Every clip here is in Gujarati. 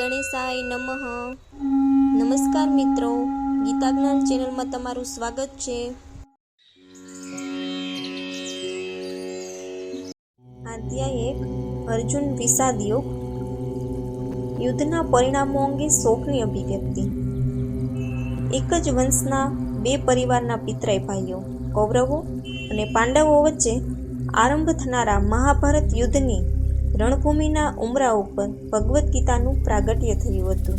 ગણેશાય નમઃ. નમસ્કાર મિત્રો ગીતા જ્ઞાન ચેનલમાં તમારું સ્વાગત છે. અધ્યાય એક, અર્જુન વિષાદ યોગ યુદ્ધના પરિણામો અંગે શોકની અભિવ્યક્તિ. એક જ વંશના બે પરિવારના પિતરાય ભાઈઓ, કૌરવો અને પાંડવો વચ્ચે આરંભ થનારા મહાભારત યુદ્ધની રણભૂમિના ઉમરા ઉપર ભગવદ્ ગીતાનું પ્રાગટ્ય થયું હતું.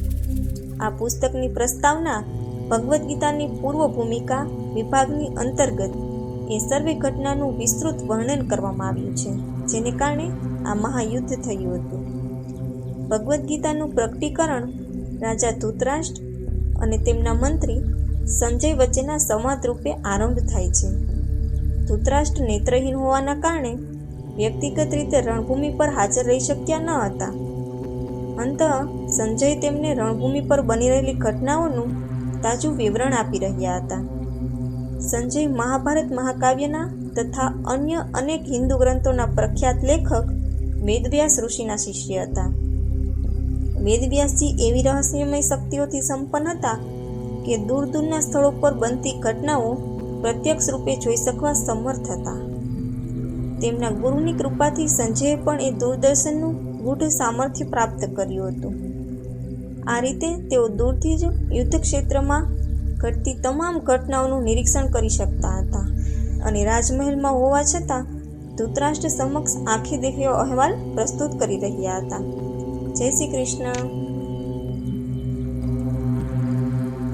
આ પુસ્તકની પ્રસ્તાવના ભગવદ્ ગીતાની પૂર્વ ભૂમિકા વિભાગની અંતર્ગત એ સર્વે ઘટનાનું વિસ્તૃત વર્ણન કરવામાં આવ્યું છે, જેને કારણે આ મહાયુદ્ધ થયું હતું. ભગવદ્ ગીતાનું પ્રકટીકરણ રાજા ધૂતરાષ્ટ્ર અને તેમના મંત્રી સંજય વચ્ચેના સંવાદ રૂપે આરંભ થાય છે. ધૂતરાષ્ટ્ર નેત્રહીન હોવાના કારણે વ્યક્તિગત રીતે રણભૂમિ પર હાજર રહી શક્યા ન હતા. અંત સંજય તેમને રણભૂમિ પર બની રહેલી ઘટનાઓનું તાજું વિવરણ આપી રહ્યા હતા. સંજય મહાભારત મહાકાવ્યના તથા અન્ય અનેક હિન્દુ ગ્રંથોના પ્રખ્યાત લેખક વેદવ્યાસ ઋષિના શિષ્ય હતા. વેદવ્યાસજી એવી રહસ્યમય શક્તિઓથી સંપન્ન હતા કે દૂર દૂરના સ્થળો પર બનતી ઘટનાઓ પ્રત્યક્ષ રૂપે જોઈ શકવા સમર્થ હતા. તેમના ગુરુની કૃપાથી સંજયે પણ એ દૂરદર્શનનું ગૂઢ સામર્થ્ય પ્રાપ્ત કર્યું હતું. આ રીતે તેઓ દૂરથી જ યુદ્ધ ક્ષેત્રમાં ઘટતી તમામ ઘટનાઓનું નિરીક્ષણ કરી શકતા હતા અને રાજમહેલમાં હોવા છતાં ધૃતરાષ્ટ્ર સમક્ષ આંખે દેખ્યો અહેવાલ પ્રસ્તુત કરી રહ્યા હતા. જય શ્રી કૃષ્ણ.